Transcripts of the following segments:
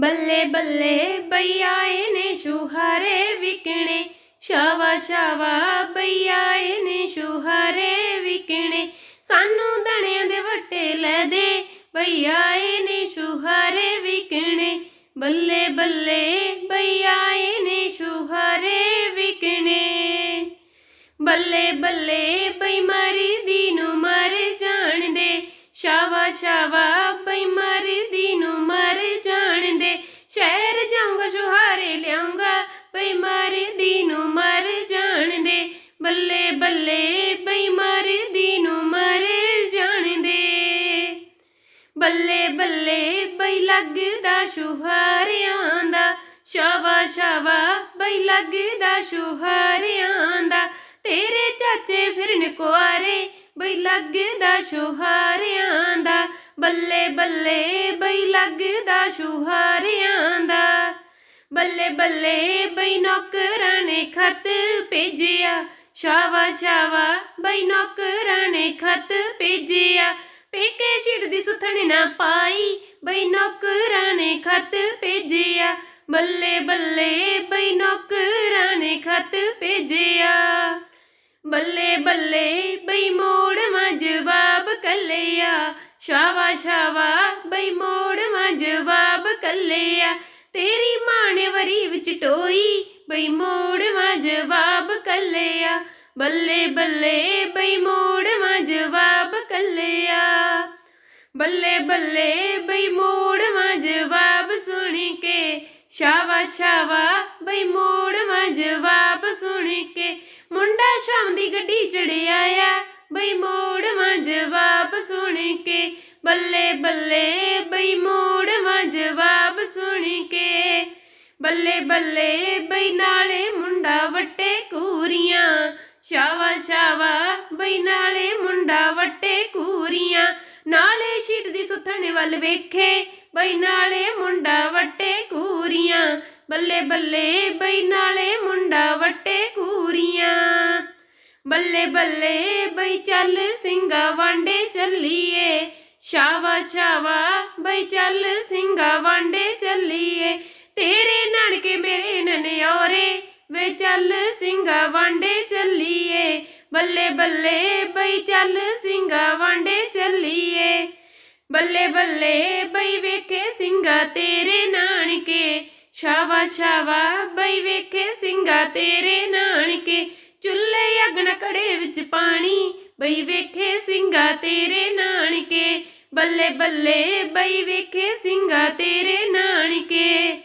ਬੱਲੇ ਬੱਲੇ ਬਈ ਆਏ ਨੇ ਸ਼ੁਹਾਰੇ ਵਿਕਣੇ, ਸ਼ਾਵਾ ਸ਼ਾਵਾ ਬਈ ਆਏ ਨੇ ਸ਼ੁਹਾਰੇ ਵਿਕਣੇ। ਸਾਨੂੰ ਦਣਿਆਂ ਦੇ ਵੱਟੇ ਲੈ ਦੇ ਬਈ ਆਏ ਨੇ ਸ਼ੁਹਾਰੇ ਵਿਕਣੇ। ਬੱਲੇ ਬੱਲੇ ਬਈ ਆਏ ਨੇ ਸ਼ੁਹਾਰੇ ਵਿਕਣੇ। ਬੱਲੇ ਬੱਲੇ ਬਈ ਮਰਦੀ ਨੂੰ ਮਰ ਜਾਣ ਦੇ, ਸ਼ਾਵਾ ਸ਼ਾਵਾ ਬੱਲੇ ਬੱਲੇ ਬਈ ਲੱਗਦਾ ਸ਼ੁਹਾਰਿਆਂ ਦਾ, ਸ਼ਾਵਾ ਸ਼ਾਵਾ ਬਈ ਲੱਗਦਾ ਸ਼ੁਹਾਰਿਆਂ ਦਾ। ਤੇਰੇ ਚਾਚੇ ਫਿਰਨ ਕੁਆਰੇ ਬਈ ਲੱਗਦਾ ਸ਼ੁਹਾਰਿਆਂ ਦਾ, ਬੱਲੇ ਬੱਲੇ ਬਈ ਲੱਗਦਾ ਸ਼ੁਹਾਰਿਆਂ ਦਾ। ਬੱਲੇ ਬੱਲੇ ਬਈ ਨੌਕਰਾਂ ਨੇ ਖਤ ਭੇਜਿਆ, ਸ਼ਾਵਾ ਸ਼ਾਵਾ ਬਈ ਨੌਕਰਾਂ ਨੇ ਖਤ ਭੇਜਿਆ। ਪੇਕੇ ਛਿੜਦੀ ਸੁਥਣੀ ਨਾ ਪਾਈ, ਬਈ ਨੌਕਰਾਂ ਨੇ ਖਤ ਭੇਜਿਆ। ਬੱਲੇ ਬੱਲੇ, ਬਈ ਨੌਕਰਾਂ ਨੇ ਖਤ ਭੇਜਿਆ। ਬੱਲੇ ਬੱਲੇ, ਬਈ ਮੋੜ ਮਾ ਜਵਾਬ ਕੱਲਿਆ। ਸ਼ਾਵਾ ਸ਼ਾਵਾ, ਬਈ ਮੋੜ ਮਾ ਜਵਾਬ ਕੱਲਿਆ। ਤੇਰੀ ਮਾਂ ਨੇ ਵਰੀ ਵਿੱਚ ਟੋਈ, ਬਈ ਮੋੜ ਮਾ ਜਵਾਬ ਕੱਲਿਆ। ਬੱਲੇ ਬੱਲੇ, ਬਈ ਮੋੜ ਮਾ ਜਵਾਬ ਕੱਲਿਆ। ਬੱਲੇ ਬੱਲੇ ਬਈ ਮੋੜ ਮਾ ਜਵਾਬ ਸੁਣ ਕੇ। ਸ਼ਾਵਾ ਸ਼ਾਵਾ ਬਈ ਮੋੜ ਜਵਾਬ ਸੁਣ ਕੇ। ਮੁੰਡਾ ਸ਼ਾਮ ਦੀ ਗੱਡੀ ਚੜਿਆ ਆ, ਬਈ ਮੋੜ ਮਾ ਜਵਾਬ ਸੁਣ ਕੇ। ਬੱਲੇ ਬੱਲੇ ਬਈ ਮੋੜ ਮਾ ਜਵਾਬ ਸੁਣ ਕੇ। ਬੱਲੇ ਬੱਲੇ ਬਈ ਨਾਲੇ ਮੁੰਡਾ ਸੁੱਥਣ ਵੱਲ ਵੇਖੇ, ਬਈ ਨਾਲੇ ਮੁੰਡਾ ਵੱਟੇ ਕੂਰੀਆਂ। ਬੱਲੇ ਬੱਲੇ, ਬਈ ਨਾਲੇ ਮੁੰਡਾ ਵੱਟੇ ਕੂਰੀਆਂ। ਬੱਲੇ ਬੱਲੇ, ਬਈ ਚੱਲ ਸਿੰਘਾ ਵਾਂਡੇ ਚੱਲੀਏ। ਸ਼ਾਵਾ ਸ਼ਾਵਾ ਬਈ ਚੱਲ ਸਿੰਘਾ ਵਾਂਡੇ ਚੱਲੀਏ। ਤੇਰੇ ਨਣਕੇ ਮੇਰੇ ਨਨਿਆਰੇ ਵੇ ਚੱਲ ਸਿੰਘਾ ਵਾਂਡੇ ਚੱਲੀਏ। ਬੱਲੇ ਬੱਲੇ, ਬਈ ਚੱਲ ਸਿੰਘਾ ਵਾਂਡੇ ਚੱਲੀਏ। ਬੱਲੇ ਬੱਲੇ ਬਈ ਵੇਖੇ ਸਿੰਘਾ ਤੇਰੇ ਨਾਨਕੇ ਸ਼ਾਵਾ ਸ਼ਾਵਾ ਬਈ ਵੇਖੇ ਸਿੰਘਾ ਤੇਰੇ ਨਾਨਕੇ, ਚੁੱਲ੍ਹੇ ਅਗਣ ਕੜੇ ਵਿੱਚ ਪਾਣੀ, ਬਈ ਵੇਖੇ ਸਿੰਘਾ ਤੇਰੇ ਨਾਨਕੇ, ਬੱਲੇ ਬੱਲੇ ਬਈ ਵੇਖੇ ਸਿੰਘਾ ਤੇਰੇ ਨਾਨਕੇ,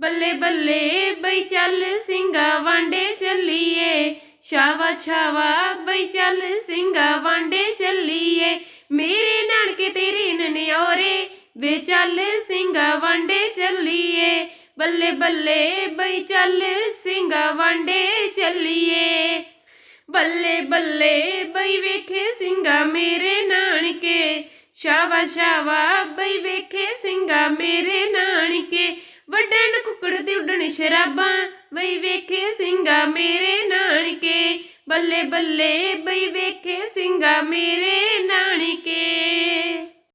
ਬੱਲੇ ਬੱਲੇ ਬਈ ਚੱਲ ਸਿੰਘਾ ਵਾਂਡੇ ਚੱਲੀਏ ਸ਼ਾਵਾ ਸ਼ਾਵਾ ਬਈ ਚੱਲ ਸਿੰਘਾ ਵਾਂਡੇ ਚੱਲੀਏ, ਮੇਰੇ ਨਾਨਕੇ ਤੇਰੇ ਨਨਿਆਰੇ ਵੇ ਚੱਲ ਸਿੰਘਾ ਵਾਂਡੇ ਚੱਲੀਏ। ਬੱਲੇ ਬੱਲੇ ਬਈ ਚੱਲ ਸਿੰਘਾ ਵਾਂਡੇ ਚੱਲੀਏ। ਬੱਲੇ ਬੱਲੇ ਬਈ ਵੇਖੇ ਸਿੰਘਾ ਮੇਰੇ ਨਾਨਕੇ। ਸ਼ਾਵਾ ਸ਼ਾਵਾ ਬਈ ਵੇਖੇ ਸਿੰਘਾ ਮੇਰੇ ਨਾਨਕੇ। ਵੱਡਣ ਕੁੱਕੜ ਤੇ ਉੱਡਣ ਸ਼ਰਾਬਾਂ ਬਈ ਵੇਖੇ ਸਿੰਘਾ ਮੇਰੇ ਬੱਲੇ ਬੱਲੇ ਬਈ ਵੇਖੇ ਸਿੰਘਾ ਮੇਰੇ ਨਾਨਕੇ।